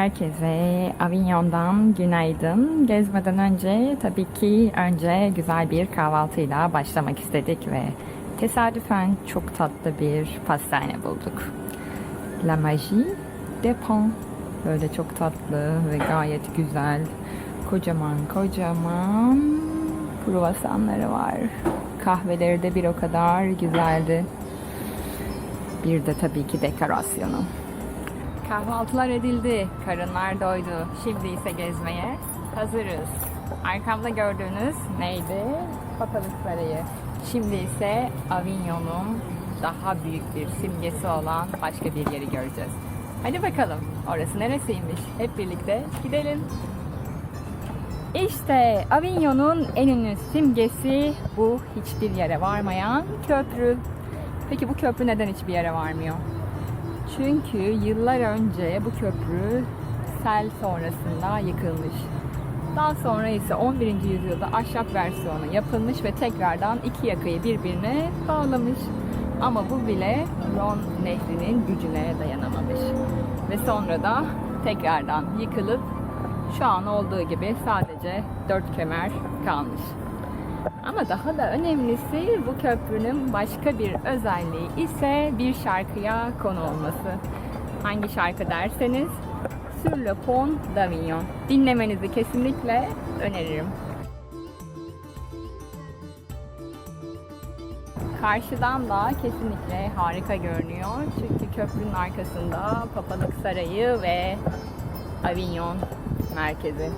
Herkese Avignon'dan günaydın. Gezmeden önce tabii ki önce güzel bir kahvaltıyla başlamak istedik ve tesadüfen çok tatlı bir pastane bulduk. La Magie de Pan. Böyle çok tatlı ve gayet güzel. Kocaman kocaman kruvasanları var. Kahveleri de bir o kadar güzeldi. Bir de tabii ki dekorasyonu. Kahvaltılar edildi, karınlar doydu. Şimdi ise gezmeye hazırız. Arkamda gördüğünüz neydi? Papalık Sarayı. Şimdi ise Avignon'un daha büyük bir simgesi olan başka bir yeri göreceğiz. Hadi bakalım, orası neresiymiş? Hep birlikte gidelim. İşte Avignon'un en ünlü simgesi bu hiçbir yere varmayan köprü. Peki bu köprü neden hiçbir yere varmıyor? Çünkü yıllar önce bu köprü sel sonrasında yıkılmış. Daha sonra ise 11. yüzyılda ahşap versiyonu yapılmış ve tekrardan iki yakayı birbirine bağlamış. Ama bu bile Ron nehrinin gücüne dayanamamış. Ve sonra da tekrardan yıkılıp şu an olduğu gibi sadece dört kemer kalmış. Ama daha da önemlisi bu köprünün başka bir özelliği ise bir şarkıya konu olması. Hangi şarkı derseniz Sur le Pont d'Avignon. Dinlemenizi kesinlikle öneririm. Karşıdan da kesinlikle harika görünüyor. Çünkü köprünün arkasında Papalık Sarayı ve Avignon merkezi.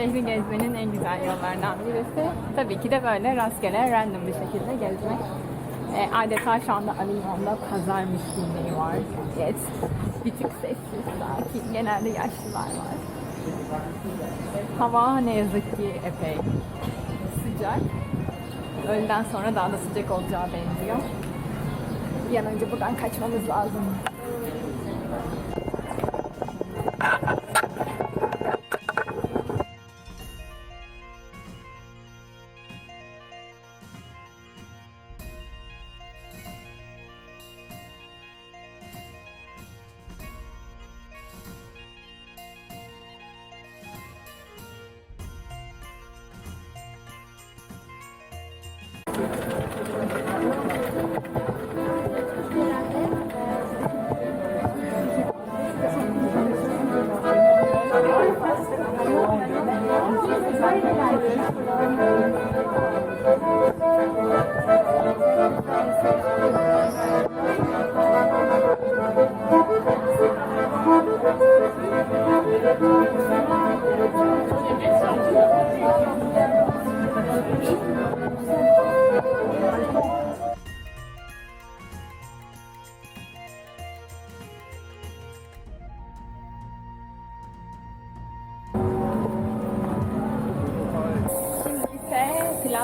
Şehri gezmenin en güzel yollarından birisi. Tabii ki de böyle rastgele random bir şekilde gezmek. E, adeta şu anda Avignon'da pazarmış gibi var. Evet. Bir tık sessiz, sakin. Genelde yaşlılar var. Hava ne yazık ki epey sıcak. Öğleden sonra daha da sıcak olacağı benziyor. Bir an önce buradan kaçmamız lazım.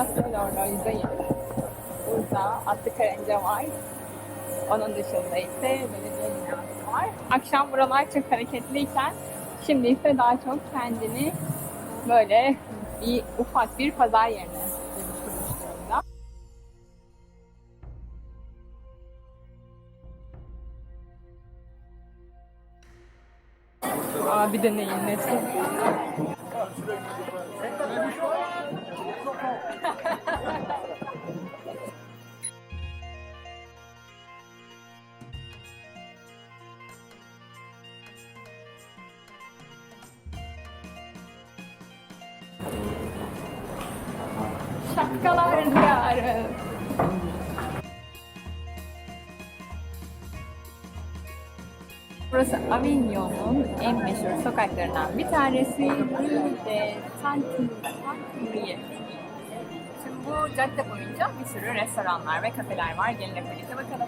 De l'Horloge'dayım. Burada atlı karınca var. Onun dışında ise belediye binası var. Akşam buralar çok hareketliyken şimdi ise daha çok kendini böyle bir ufak bir pazar yerine dönüştürmüş durumda. Abi de neyin nesi? Şapkalar diyarı. Burası Avignon'un en meşhur sokaklarından bir tanesi. Rue de Saint-Louis. Bu cadde boyunca bir sürü restoranlar ve kafeler var. Gelin hep birlikte bakalım.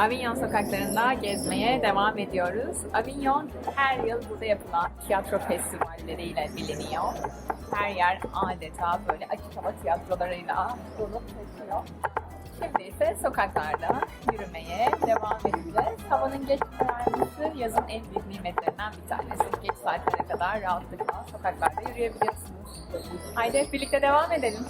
Avignon sokaklarında gezmeye devam ediyoruz. Avignon her yıl burada yapılan tiyatro festivalleriyle biliniyor. Her yer adeta böyle açık hava tiyatrolarıyla dolup taşıyor. Şimdi ise sokaklarda yürümeye devam edeceğiz. Havanın geç kararması yazın en büyük nimetlerinden bir tanesi. Geç saatlere kadar rahatlıkla sokaklarda yürüyebiliyorsunuz. Haydi birlikte devam edelim.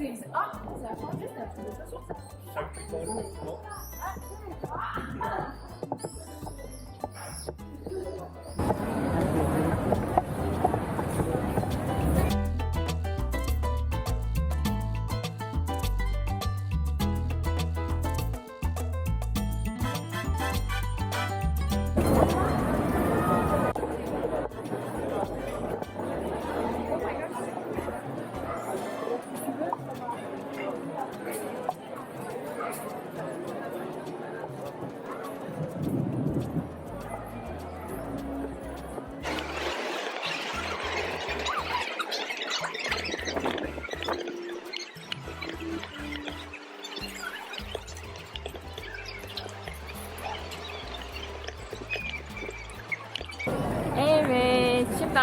Evet,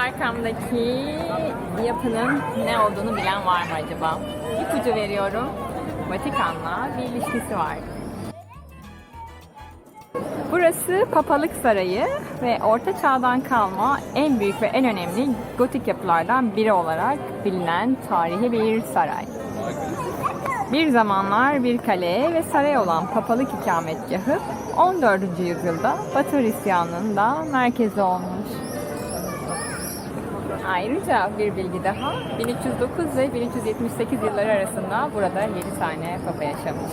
arkamdaki yapının ne olduğunu bilen var mı acaba? İpucu veriyorum. Vatikan'la bir ilişkisi var. Burası Papalık Sarayı ve Orta Çağ'dan kalma en büyük ve en önemli gotik yapılardan biri olarak bilinen tarihi bir saray. Bir zamanlar bir kale ve saray olan papalık ikametgahı 14. yüzyılda Batı Hristiyanlığının da merkezi olmuş. Ayrıca bir bilgi daha, 1309 ve 1378 yılları arasında burada 7 tane papa yaşamış.